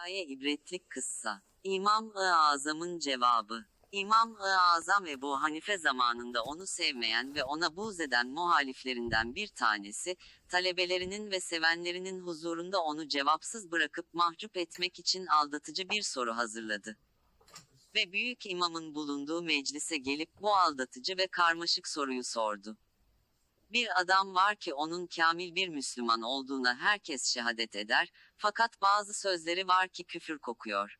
Hikaye ibretlik kıssa. İmam-ı Azam'ın cevabı. İmam-ı Azam Ebu Hanife zamanında onu sevmeyen ve ona buğz eden muhaliflerinden bir tanesi, talebelerinin ve sevenlerinin huzurunda onu cevapsız bırakıp mahcup etmek için aldatıcı bir soru hazırladı. Ve büyük imamın bulunduğu meclise gelip bu aldatıcı ve karmaşık soruyu sordu. Bir adam var ki onun kamil bir Müslüman olduğuna herkes şehadet eder, fakat bazı sözleri var ki küfür kokuyor.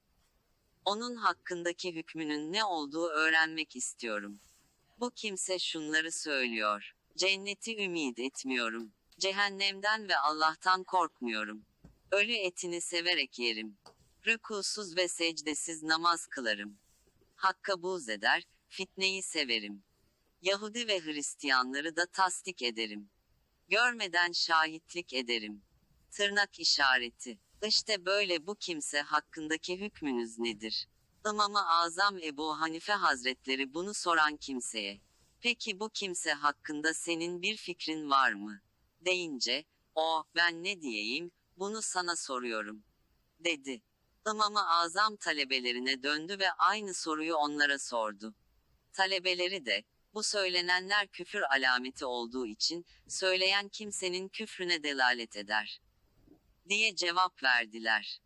Onun hakkındaki hükmünün ne olduğu öğrenmek istiyorum. Bu kimse şunları söylüyor. Cenneti ümit etmiyorum. Cehennemden ve Allah'tan korkmuyorum. Ölü etini severek yerim. Rükusuz ve secdesiz namaz kılarım. Hakka buğz eder, fitneyi severim. Yahudi ve Hristiyanları da tasdik ederim. Görmeden şahitlik ederim. Tırnak işareti. İşte böyle bu kimse hakkındaki hükmünüz nedir? İmam-ı Azam Ebu Hanife Hazretleri bunu soran kimseye. Peki bu kimse hakkında senin bir fikrin var mı? Deyince, o, ben ne diyeyim, bunu sana soruyorum. Dedi. İmam-ı Azam talebelerine döndü ve aynı soruyu onlara sordu. Talebeleri de, bu söylenenler küfür alameti olduğu için, söyleyen kimsenin küfrüne delalet eder. Diye cevap verdiler.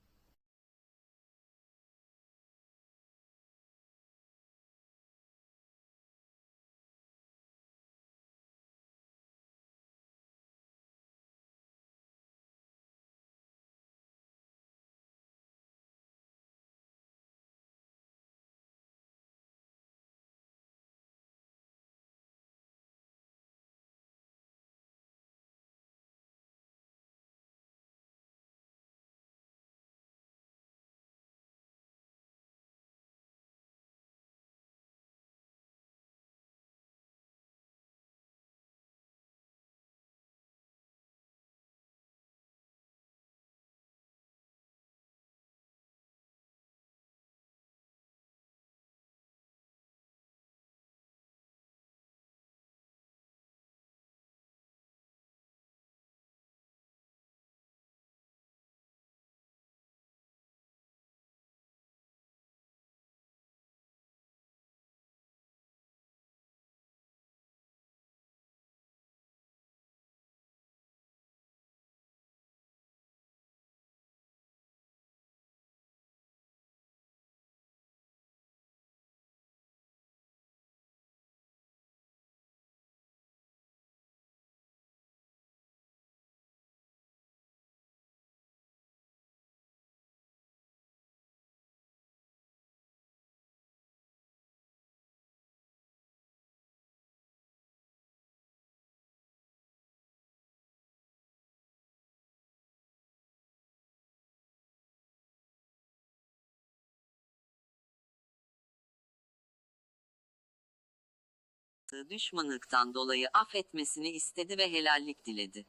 Düşmanlıktan dolayı affetmesini istedi ve helallik diledi.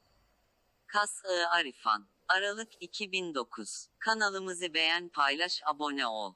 Kas-ı Arifan Aralık 2009 Kanalımızı beğen paylaş abone ol.